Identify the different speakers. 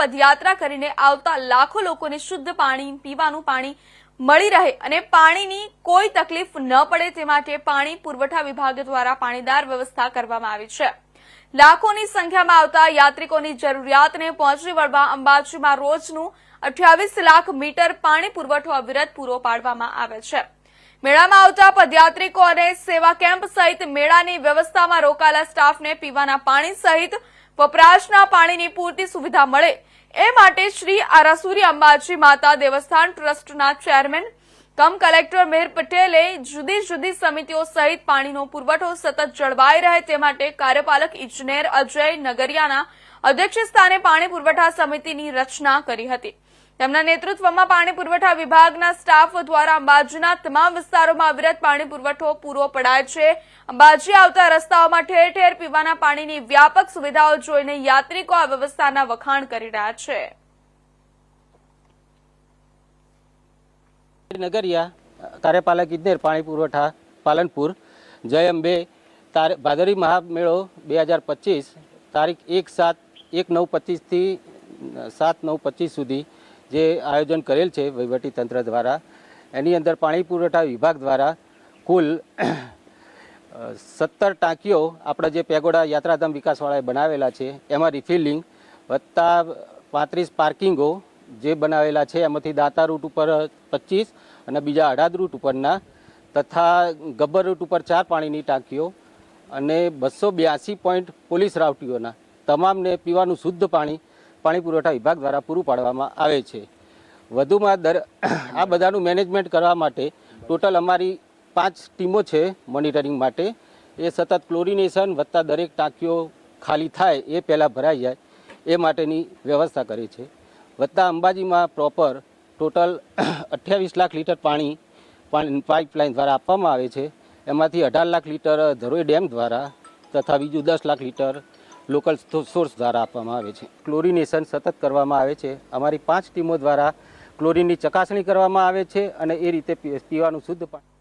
Speaker 1: પદયાત્રા કરીને આવતા લાખો લોકોને શુદ્ધ પાણી, પીવાનું પાણી મળી રહે અને પાણીની કોઈ તકલીફ ન પડે તે માટે પાણી પુરવઠા વિભાગ દ્વારા પાણીદાર વ્યવસ્થા કરવામાં આવી છે. લાખોની સંખ્યામાં આવતા યાત્રિકોની જરૂરિયાતને પહોંચી વળવા અંબાજીમાં રોજનું અઠ્યાવીસ લાખ મીટર પાણી પુરવઠો અવિરત પૂરો પાડવામાં આવે છે. મેળામાં આવતા પદયાત્રિકો અને સેવા કેમ્પ સહિત મેળાની વ્યવસ્થામાં રોકાયેલા સ્ટાફને પીવાના પાણી સહિત વપરાશના પાણીની પૂરતી સુવિધા મળે એ માટે શ્રી આરાસુરી અંબાજી માતા દેવસ્થાન ટ્રસ્ટના ચેરમેન, કમ કલેક્ટર મેહર પટેલે જુદી જુદી સમિતિઓ સહિત પાણીનો પુરવઠો સતત જળવાઈ રહે તે માટે કાર્યપાલક ઇજનેર અજય નગરિયાના અધ્યક્ષ સ્થાને પાણી પુરવઠા સમિતિની રચના કરી હતી. તેમના નેતૃત્વમાં પાણી પુરવઠા વિભાગના સ્ટાફ દ્વારા અંબાજીના તમામ વિસ્તારોમાં અવિરત પાણી પુરવઠો પૂરો પડાય છે. અંબાજી આવતા રસ્તાઓમાં ઠેર ઠેર પીવાના પાણીની વ્યાપક સુવિધાઓ જોઈને યાત્રિકો આ વ્યવસ્થાના વખાણ કરી રહ્યા છે.
Speaker 2: નગરિયા, કાર્યપાલક ઇજનેર, પાણી પુરવઠા, પાલનપુર, જય અંબે ભાદરી મહામેળો બે હજાર પચીસ, તારીખ એક સાત, એક નવ પચીસથી સાત નવ પચીસ સુધી જે આયોજન કરેલ છે વહીવટી તંત્ર દ્વારા, એની અંદર પાણી પુરવઠા વિભાગ દ્વારા કુલ સત્તર ટાંકીઓ આપણા જે પેગોડા યાત્રાધામ વિકાસવાળાએ બનાવેલા છે, એમાં રિફિલિંગ વત્તા પાંત્રીસ પાર્કિંગો જે બનાવેલા છે, એમાંથી દાતા રૂટ ઉપર પચીસ અને બીજા અઢાદ રૂટ ઉપરના તથા ગબ્બર રૂટ ઉપર ચાર પાણીની ટાંકીઓ અને બસો બ્યાસી પોઈન્ટ પોલીસ રાવટીઓના, તમામને પીવાનું શુદ્ધ પાણી પાણી પુરવઠા વિભાગ દ્વારા પૂરું પાડવામાં આવે છે. વધુમાં દર આ બધાનું મેનેજમેન્ટ કરવા માટે ટોટલ અમારી પાંચ ટીમો છે મોનિટરિંગ માટે. એ સતત ક્લોરિનેશન વત્તા દરેક ટાંકીઓ ખાલી થાય એ પહેલાં ભરાઈ જાય એ માટેની વ્યવસ્થા કરી છે. વત્તા અંબાજીમાં પ્રોપર ટોટલ અઠ્યાવીસ લાખ લીટર પાણી પાઇપલાઇન દ્વારા આપવામાં આવે છે. એમાંથી અઢાર લાખ લીટર ધરોઈ ડેમ દ્વારા તથા બીજું દસ લાખ લીટર લોકલ સોર્સ દ્વારા આપવામાં આવે છે. ક્લોરિનેશન સતત કરવામાં આવે છે. અમારી પાંચ ટીમો દ્વારા ક્લોરિનની ચકાસણી કરવામાં આવે છે અને એ રીતે પીવાનું શુદ્ધ પાણી